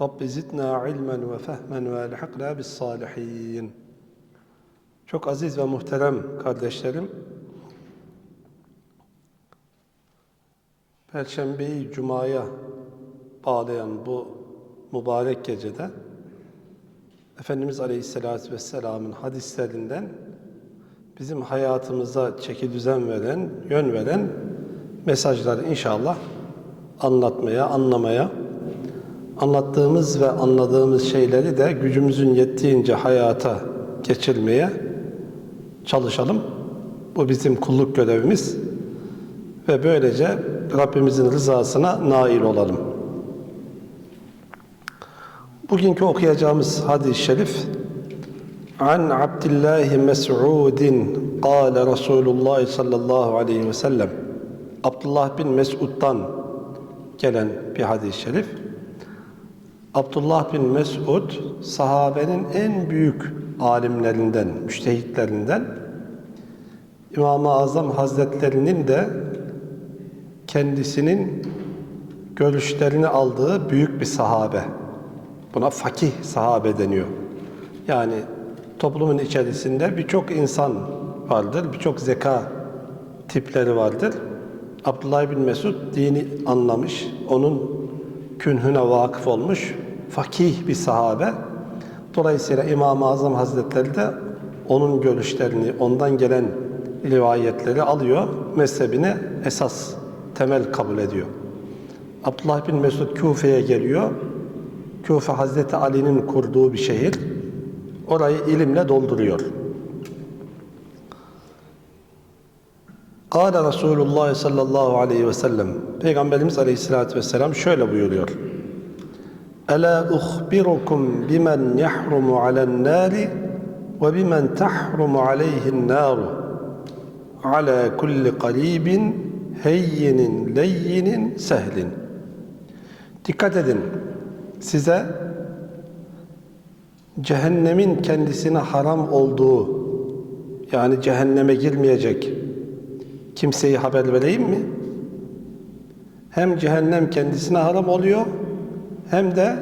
Rabbi zidna ilmen ve fehmen ve elhakna bis salihin. Çok aziz ve muhterem kardeşlerim, Perşembeyi Cuma'ya bağlayan bu mübarek gecede Efendimiz Aleyhisselatü Vesselam'ın hadislerinden bizim hayatımıza çeki düzen veren, yön veren mesajları inşallah anlatmaya, anlamaya, anlattığımız ve anladığımız şeyleri de gücümüzün yettiğince hayata geçirmeye çalışalım. Bu bizim kulluk görevimiz ve böylece Rabbimizin rızasına nail olalım. Bugünkü okuyacağımız hadis-i şerif An Abdullah Mes'udin قال Resulullah sallallahu aleyhi ve sellem Abdullah bin Mes'ud'dan gelen bir hadis-i şerif. Abdullah bin Mes'ud sahabenin en büyük alimlerinden, müştehitlerinden İmam-ı Azam Hazretlerinin de kendisinin görüşlerini aldığı büyük bir sahabe. Buna fakih sahabe deniyor. Yani toplumun içerisinde birçok insan vardır, birçok zeka tipleri vardır. Abdullah bin Mesud dini anlamış, onun künhüne vakıf olmuş fakih bir sahabe. Dolayısıyla İmam-ı Azam Hazretleri de onun görüşlerini, ondan gelen rivayetleri alıyor, mezhebini esas, temel kabul ediyor. Abdullah bin Mesud Küfe'ye geliyor. Küfe Hazreti Ali'nin kurduğu bir şehir. Orayı ilimle dolduruyor. Kâle Resulullah sallallahu aleyhi ve sellem Peygamberimiz aleyhissalatü vesselam şöyle buyuruyor. Ela uhbirukum bimen yahrumu alen nari ve bimen tahrumu aleyhin naru ala kulli qaribin heyyinin leyyinin sehlin. Dikkat edin. Size cehennemin kendisine haram olduğu yani cehenneme girmeyecek kimseyi haber vereyim mi? Hem cehennem kendisine haram oluyor hem de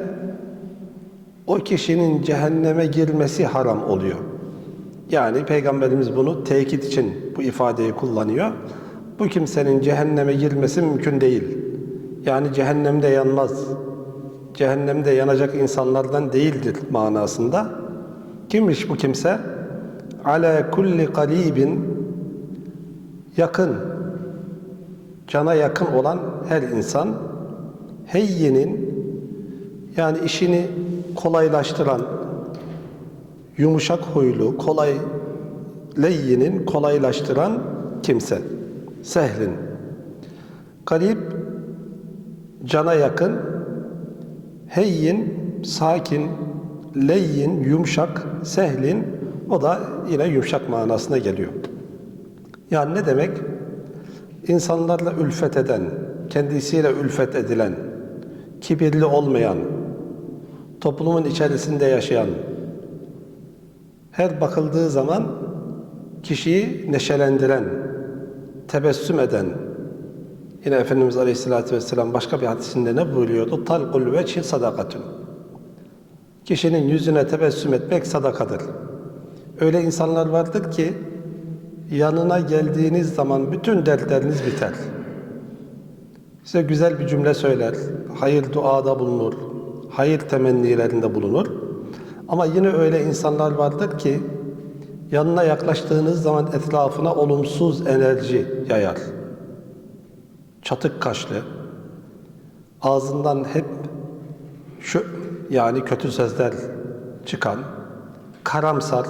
o kişinin cehenneme girmesi haram oluyor. Yani Peygamberimiz bunu tekit için bu ifadeyi kullanıyor. Bu kimsenin cehenneme girmesi mümkün değil. Yani cehennemde yanmaz. Cehennemde yanacak insanlardan değildir manasında. Kimmiş bu kimse? Ala kulli qalibin yakın, cana yakın olan her insan heyyinin yani işini kolaylaştıran, yumuşak huylu, kolay leyyinin kolaylaştıran kimse. Sehlin. Garip, cana yakın, heyyin, sakin, leyyin, yumuşak, sehlin, o da yine yumuşak manasına geliyor. Yani ne demek? İnsanlarla ülfet eden, kendisiyle ülfet edilen, kibirli olmayan, toplumun içerisinde yaşayan, her bakıldığı zaman kişiyi neşelendiren, tebessüm eden, yine Efendimiz Aleyhisselatü Vesselam başka bir hadisinde ne buyuruyordu? Talqul veçhi sadakatun. Kişinin yüzüne tebessüm etmek sadakadır. Öyle insanlar vardır ki, yanına geldiğiniz zaman bütün dertleriniz biter. Size güzel bir cümle söyler, hayır duada bulunur, hayır temennilerinde bulunur. Ama yine öyle insanlar vardır ki yanına yaklaştığınız zaman etrafına olumsuz enerji yayar. Çatık kaşlı, ağzından hep şu yani kötü sözler çıkan, karamsar,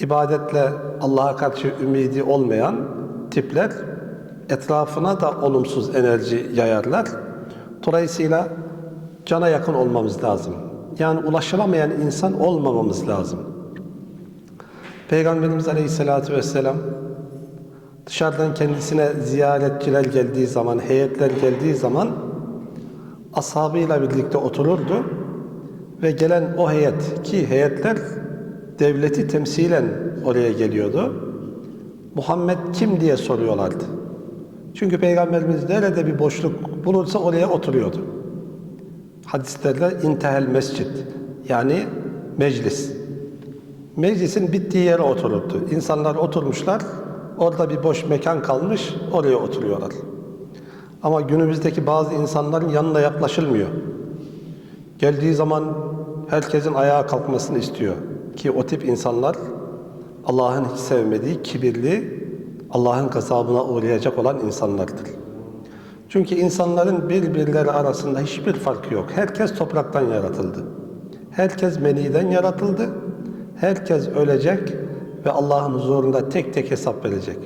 ibadetle Allah'a karşı ümidi olmayan tipler etrafına da olumsuz enerji yayarlar. Dolayısıyla cana yakın olmamız lazım. Yani ulaşılamayan insan olmamamız lazım. Peygamberimiz Aleyhisselatü Vesselam dışarıdan kendisine ziyaretçiler geldiği zaman, heyetler geldiği zaman ashabıyla birlikte otururdu ve gelen o heyet ki heyetler devleti temsilen oraya geliyordu. Muhammed kim diye soruyorlardı. Çünkü Peygamberimiz nerede bir boşluk bulursa oraya oturuyordu. Hadislerde intehel mescid yani meclis. Meclisin bittiği yere otururdu. İnsanlar oturmuşlar, orada bir boş mekan kalmış, oraya oturuyorlar. Ama günümüzdeki bazı insanların yanına yaklaşılmıyor. Geldiği zaman herkesin ayağa kalkmasını istiyor. Ki o tip insanlar Allah'ın hiç sevmediği, kibirli, Allah'ın gazabına uğrayacak olan insanlardır. Çünkü insanların birbirleri arasında hiçbir farkı yok. Herkes topraktan yaratıldı. Herkes meniden yaratıldı. Herkes ölecek ve Allah'ın huzurunda tek tek hesap verecek.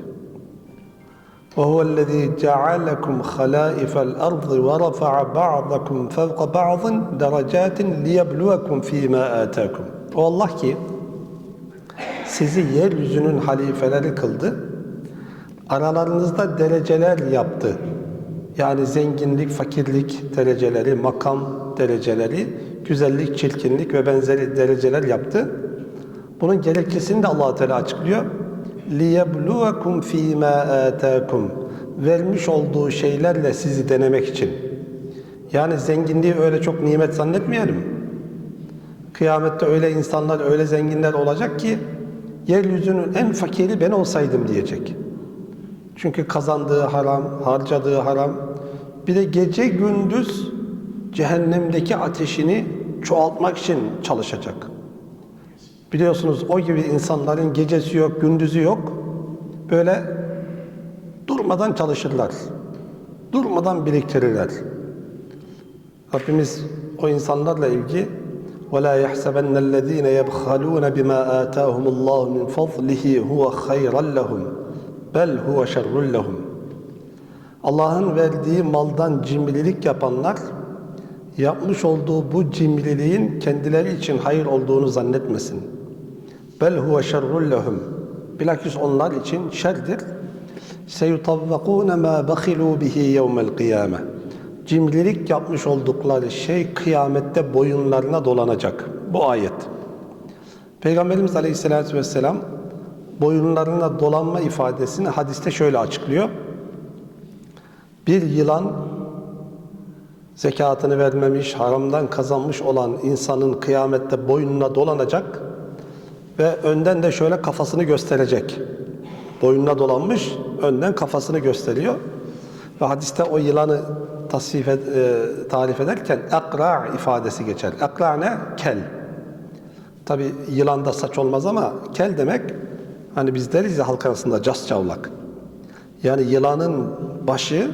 وهو الذي جعلكم خلائف الأرض ورفع بعضكم فوق بعض درجات ليبلوكم فيما آتاكم. O Allah ki sizi yeryüzünün halifeleri kıldı. Aralarınızda dereceler yaptı. Yani zenginlik, fakirlik dereceleri, makam dereceleri, güzellik, çirkinlik ve benzeri dereceler yaptı. Bunun gerekçesini de allah Teala açıklıyor. لِيَبْلُوَكُمْ ف۪ي مَا آتَاكُمْ Vermiş olduğu şeylerle sizi denemek için. Yani zenginliği öyle çok nimet zannetmeyelim. Kıyamette öyle insanlar, öyle zenginler olacak ki yeryüzünün en fakiri ben olsaydım diyecek. Çünkü kazandığı haram, harcadığı haram. Bir de gece gündüz cehennemdeki ateşini çoğaltmak için çalışacak. Biliyorsunuz o gibi insanların gecesi yok, gündüzü yok. Böyle durmadan çalışırlar. Durmadan biriktirirler. Rabbimiz o insanlarla ilgili وَلَا يَحْسَبَنَّ الَّذ۪ينَ يَبْخَلُونَ بِمَا آتَاهُمُ اللّٰهُ مِنْ فَضْلِهِ هُوَ خَيْرًا لَهُمْ بَلْ هُوَ شَرٌّ لَهُمْ Allah'ın verdiği maldan cimrilik yapanlar yapmış olduğu bu cimriliğin kendileri için hayır olduğunu zannetmesin. Bel huve şerrun lehum. Bilakis onlar için şerdir. Seyutavvakûne mâ bakhilû bihi yevmel kıyâme. Cimrilik yapmış oldukları şey kıyamette boyunlarına dolanacak. Bu ayet. Peygamberimiz Aleyhisselatü Vesselam boyunlarına dolanma ifadesini hadiste şöyle açıklıyor. Bir yılan zekatını vermemiş, haramdan kazanmış olan insanın kıyamette boynuna dolanacak ve önden de şöyle kafasını gösterecek. Boynuna dolanmış, önden kafasını gösteriyor. Ve hadiste o yılanı tasvif ed, e, tarif ederken akra ifadesi geçer. Akra ne? Kel. Tabi yılanda saç olmaz ama kel demek hani biz deriz ya halk arasında cas çavlak. Yani yılanın başı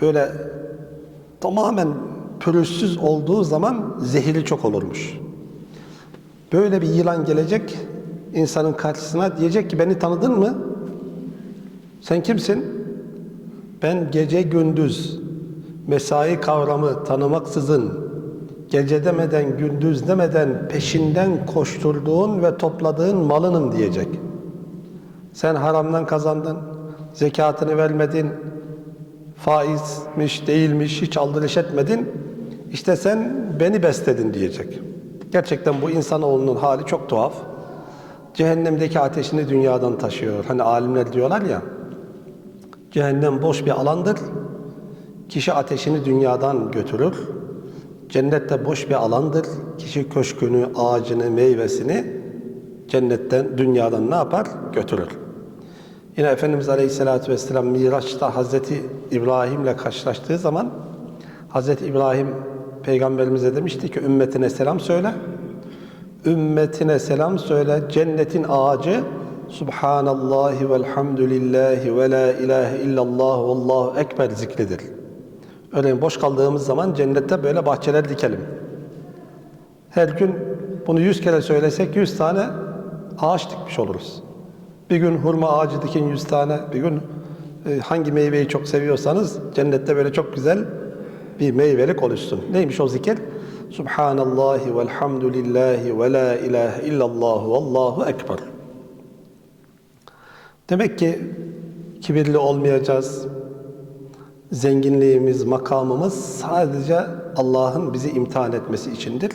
böyle tamamen pürüzsüz olduğu zaman zehiri çok olurmuş. Böyle bir yılan gelecek insanın karşısına diyecek ki beni tanıdın mı? Sen kimsin? Ben gece gündüz mesai kavramı tanımaksızın gece demeden gündüz demeden peşinden koşturduğun ve topladığın malınım diyecek. Sen haramdan kazandın, zekatını vermedin, faizmiş değilmiş hiç aldırış etmedin. İşte sen beni besledin diyecek. Gerçekten bu insanoğlunun hali çok tuhaf. Cehennemdeki ateşini dünyadan taşıyor. Hani alimler diyorlar ya, cehennem boş bir alandır. Kişi ateşini dünyadan götürür. Cennette boş bir alandır. Kişi köşkünü, ağacını, meyvesini cennetten, dünyadan ne yapar? Götürür. Yine Efendimiz Aleyhisselatü Vesselam Miraç'ta Hazreti İbrahim'le karşılaştığı zaman Hazreti İbrahim Peygamberimize demişti ki ümmetine selam söyle. Ümmetine selam söyle. Cennetin ağacı Subhanallahi velhamdülillahi ve la ilahe illallah vallahu ekber zikridir. Örneğin boş kaldığımız zaman cennette böyle bahçeler dikelim. Her gün bunu yüz kere söylesek yüz tane ağaç dikmiş oluruz. Bir gün hurma ağacı dikin yüz tane, bir gün e, hangi meyveyi çok seviyorsanız cennette böyle çok güzel bir meyvelik oluşsun. Neymiş o zikir? Subhanallahi velhamdülillahi ve la ilahe illallah vallahu ekber. Demek ki kibirli olmayacağız. Zenginliğimiz, makamımız sadece Allah'ın bizi imtihan etmesi içindir.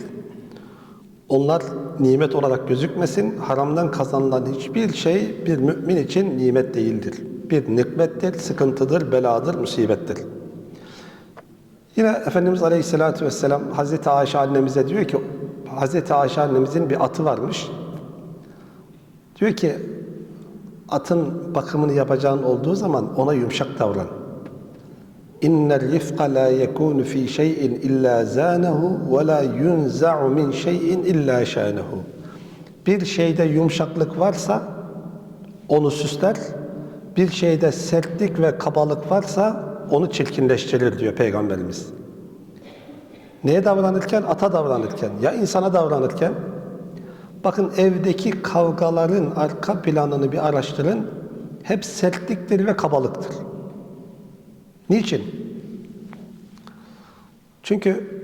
Onlar nimet olarak gözükmesin. Haramdan kazanılan hiçbir şey bir mümin için nimet değildir. Bir nikmettir, sıkıntıdır, beladır, musibettir. Yine Efendimiz Aleyhisselatü Vesselam Hazreti Ayşe annemize diyor ki Hazreti Ayşe annemizin bir atı varmış. Diyor ki atın bakımını yapacağın olduğu zaman ona yumuşak davran. Rifqa la yekunu fi şey'in illa zanahu ve la yunza'u min şey'in illa şanehu. Bir şeyde yumuşaklık varsa onu süsler. Bir şeyde sertlik ve kabalık varsa onu çirkinleştirir diyor Peygamberimiz. Neye davranırken? Ata davranırken. Ya insana davranırken? Bakın evdeki kavgaların arka planını bir araştırın. Hep sertliktir ve kabalıktır. Niçin? Çünkü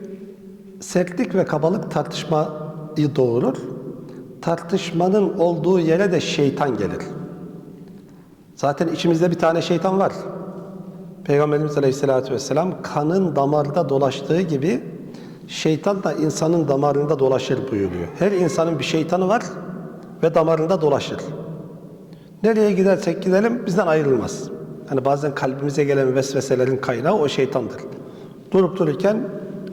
sertlik ve kabalık tartışmayı doğurur. Tartışmanın olduğu yere de şeytan gelir. Zaten içimizde bir tane şeytan var. Peygamberimiz Aleyhisselatü Vesselam kanın damarda dolaştığı gibi şeytan da insanın damarında dolaşır buyuruyor. Her insanın bir şeytanı var ve damarında dolaşır. Nereye gidersek gidelim bizden ayrılmaz. Hani bazen kalbimize gelen vesveselerin kaynağı o şeytandır. Durup dururken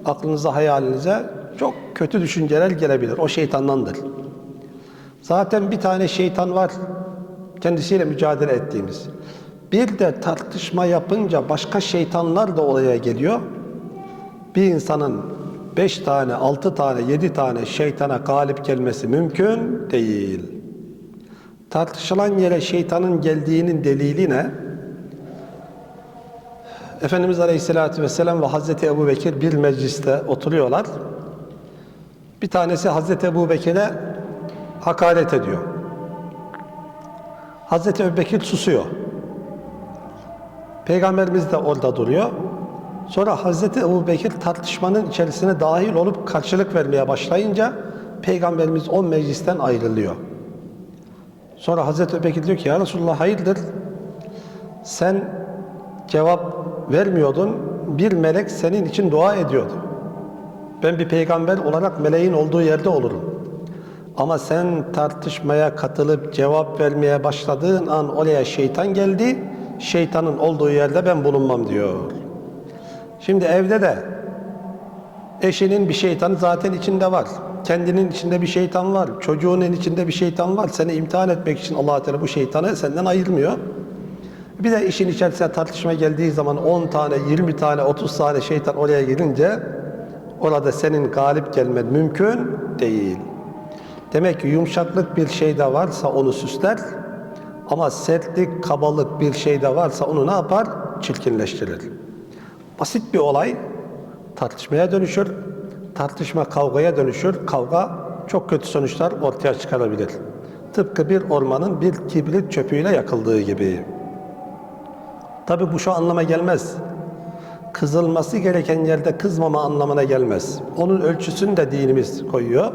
aklınıza, hayalinize çok kötü düşünceler gelebilir. O şeytandandır. Zaten bir tane şeytan var kendisiyle mücadele ettiğimiz. Bir de tartışma yapınca başka şeytanlar da olaya geliyor. Bir insanın beş tane, altı tane, yedi tane şeytana galip gelmesi mümkün değil. Tartışılan yere şeytanın geldiğinin delili ne? Efendimiz Aleyhisselatü Vesselam ve Hazreti Ebu Bekir bir mecliste oturuyorlar. Bir tanesi Hazreti Ebu Bekir'e hakaret ediyor. Hazreti Ebu Bekir susuyor. Peygamberimiz de orada duruyor. Sonra Hazreti Ebu Bekir tartışmanın içerisine dahil olup karşılık vermeye başlayınca Peygamberimiz o meclisten ayrılıyor. Sonra Hazreti Ebu Bekir diyor ki ya Resulullah hayırdır? Sen cevap vermiyordun. Bir melek senin için dua ediyordu. Ben bir peygamber olarak meleğin olduğu yerde olurum. Ama sen tartışmaya katılıp cevap vermeye başladığın an oraya şeytan geldi. Şeytanın olduğu yerde ben bulunmam diyor. Şimdi evde de eşinin bir şeytanı zaten içinde var. Kendinin içinde bir şeytan var. Çocuğunun içinde bir şeytan var. Seni imtihan etmek için allah Teala bu şeytanı senden ayırmıyor. Bir de işin içerisine tartışma geldiği zaman 10 tane, 20 tane, 30 tane şeytan oraya girince orada senin galip gelmen mümkün değil. Demek ki yumuşaklık bir şeyde varsa onu süsler ama sertlik, kabalık bir şeyde varsa onu ne yapar? Çirkinleştirir. Basit bir olay tartışmaya dönüşür. Tartışma kavgaya dönüşür. Kavga çok kötü sonuçlar ortaya çıkarabilir. Tıpkı bir ormanın bir kibrit çöpüyle yakıldığı gibi. Tabi bu şu anlama gelmez. Kızılması gereken yerde kızmama anlamına gelmez. Onun ölçüsünü de dinimiz koyuyor.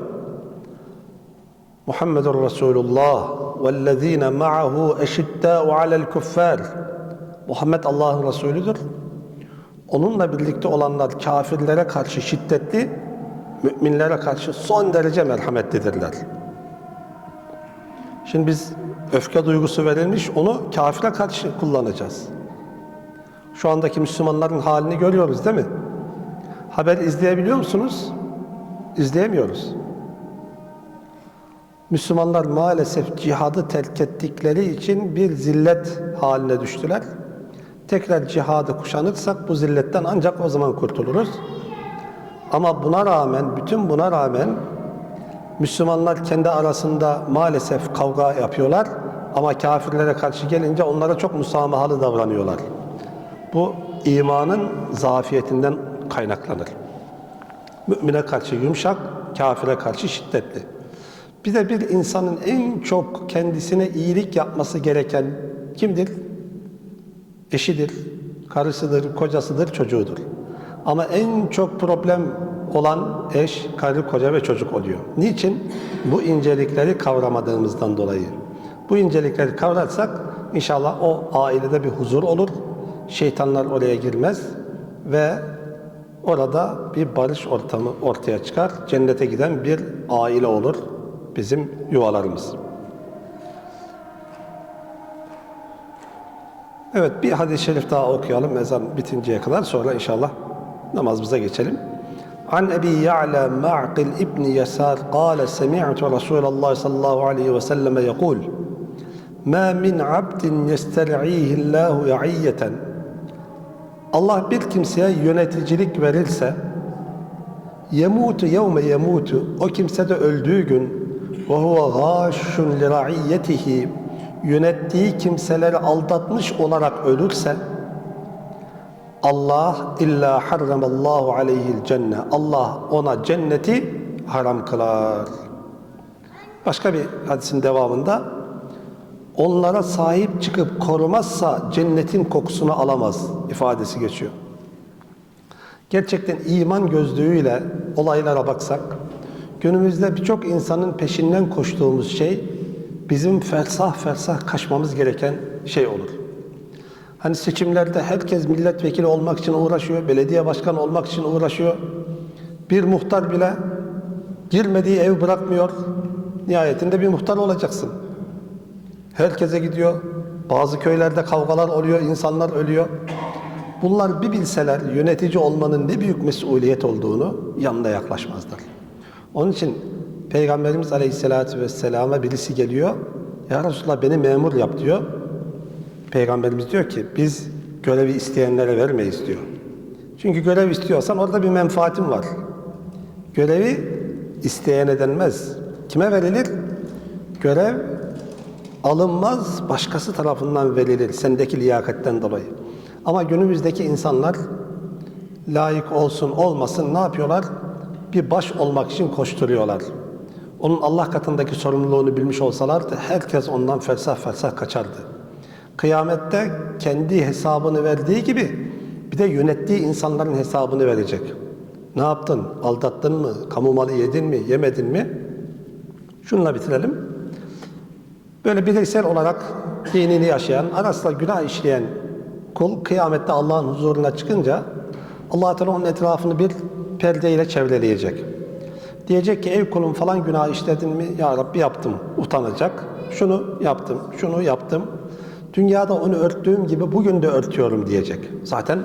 Muhammedur Resulullah vellezine ma'ahu eşiddâ'u alel kuffar. Muhammed Allah'ın Resulüdür. Onunla birlikte olanlar kafirlere karşı şiddetli, müminlere karşı son derece merhametlidirler. Şimdi biz öfke duygusu verilmiş, onu kafire karşı kullanacağız. Şu andaki Müslümanların halini görüyoruz değil mi? Haber izleyebiliyor musunuz? İzleyemiyoruz. Müslümanlar maalesef cihadı terk ettikleri için bir zillet haline düştüler. Tekrar cihadı kuşanırsak bu zilletten ancak o zaman kurtuluruz. Ama buna rağmen, bütün buna rağmen Müslümanlar kendi arasında maalesef kavga yapıyorlar ama kafirlere karşı gelince onlara çok musamahalı davranıyorlar. Bu imanın zafiyetinden kaynaklanır. Mümine karşı yumuşak, kafire karşı şiddetli. Bir de bir insanın en çok kendisine iyilik yapması gereken kimdir? Eşidir, karısıdır, kocasıdır, çocuğudur. Ama en çok problem olan eş, karı, koca ve çocuk oluyor. Niçin? Bu incelikleri kavramadığımızdan dolayı. Bu incelikleri kavrarsak inşallah o ailede bir huzur olur Şeytanlar oraya girmez ve orada bir barış ortamı ortaya çıkar. Cennete giden bir aile olur bizim yuvalarımız. Evet bir hadis-i şerif daha okuyalım ezan bitinceye kadar sonra inşallah namazımıza geçelim. An Ebi Ya'la Ma'qil İbn Yasar قال سمعت رسول الله صلى الله عليه وسلم يقول ما من عبد يسترعيه الله رعية Allah bir kimseye yöneticilik verirse yemutu yevme yemutu o kimse de öldüğü gün ve huve gâşun li yönettiği kimseleri aldatmış olarak ölürse Allah illa harramallahu aleyhil cenne Allah ona cenneti haram kılar. Başka bir hadisin devamında onlara sahip çıkıp korumazsa cennetin kokusunu alamaz ifadesi geçiyor. Gerçekten iman gözlüğüyle olaylara baksak, günümüzde birçok insanın peşinden koştuğumuz şey bizim fersah fersah kaçmamız gereken şey olur. Hani seçimlerde herkes milletvekili olmak için uğraşıyor, belediye başkanı olmak için uğraşıyor. Bir muhtar bile girmediği ev bırakmıyor. Nihayetinde bir muhtar olacaksın. Herkese gidiyor. Bazı köylerde kavgalar oluyor, insanlar ölüyor. Bunlar bir bilseler yönetici olmanın ne büyük mesuliyet olduğunu yanına yaklaşmazlar. Onun için Peygamberimiz Aleyhisselatü Vesselam'a birisi geliyor. Ya Resulallah beni memur yap diyor. Peygamberimiz diyor ki biz görevi isteyenlere vermeyiz diyor. Çünkü görev istiyorsan orada bir menfaatin var. Görevi isteyene denmez. Kime verilir? Görev alınmaz, başkası tarafından verilir sendeki liyakatten dolayı. Ama günümüzdeki insanlar layık olsun olmasın ne yapıyorlar? Bir baş olmak için koşturuyorlar. Onun Allah katındaki sorumluluğunu bilmiş olsalardı herkes ondan fersah fersah kaçardı. Kıyamette kendi hesabını verdiği gibi bir de yönettiği insanların hesabını verecek. Ne yaptın? Aldattın mı? Kamu malı yedin mi? Yemedin mi? Şununla bitirelim. Böyle bireysel olarak dinini yaşayan, arasında günah işleyen kul kıyamette Allah'ın huzuruna çıkınca Allah Teala onun etrafını bir perdeyle çevreleyecek. Diyecek ki ey kulum falan günah işledin mi? Ya Rabbi yaptım. Utanacak. Şunu yaptım, şunu yaptım. Dünyada onu örttüğüm gibi bugün de örtüyorum diyecek. Zaten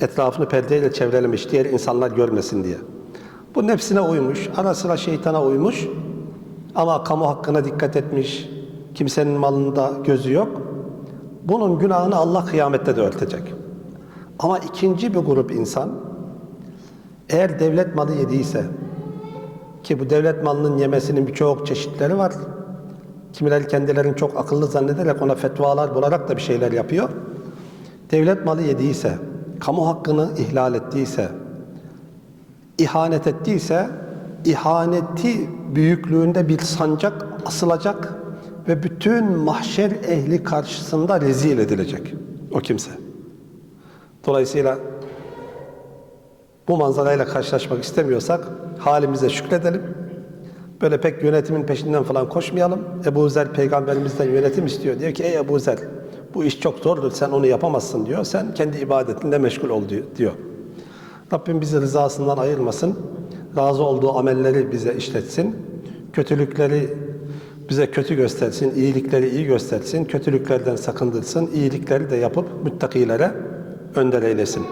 etrafını perdeyle çevrelemiş diğer insanlar görmesin diye. Bu nefsine uymuş, ara sıra şeytana uymuş ama kamu hakkına dikkat etmiş, kimsenin malında gözü yok. Bunun günahını Allah kıyamette de örtecek. Ama ikinci bir grup insan eğer devlet malı yediyse ki bu devlet malının yemesinin birçok çeşitleri var. Kimileri kendilerini çok akıllı zannederek ona fetvalar bularak da bir şeyler yapıyor. Devlet malı yediyse, kamu hakkını ihlal ettiyse, ihanet ettiyse, ihaneti büyüklüğünde bir sancak asılacak ve bütün mahşer ehli karşısında rezil edilecek o kimse. Dolayısıyla bu manzarayla karşılaşmak istemiyorsak halimize şükredelim. Böyle pek yönetimin peşinden falan koşmayalım. Ebu Zer peygamberimizden yönetim istiyor. Diyor ki ey Ebu Zer bu iş çok zordur sen onu yapamazsın diyor. Sen kendi ibadetinle meşgul ol diyor. Rabbim bizi rızasından ayırmasın. Razı olduğu amelleri bize işletsin. Kötülükleri bize kötü göstersin, iyilikleri iyi göstersin, kötülüklerden sakındırsın, iyilikleri de yapıp müttakilere önder eylesin.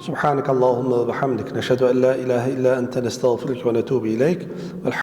Subhanakallahumma ve hamdik. Neşhedü en la ilahe illa ente nestağfiruke ve netubu ileyk.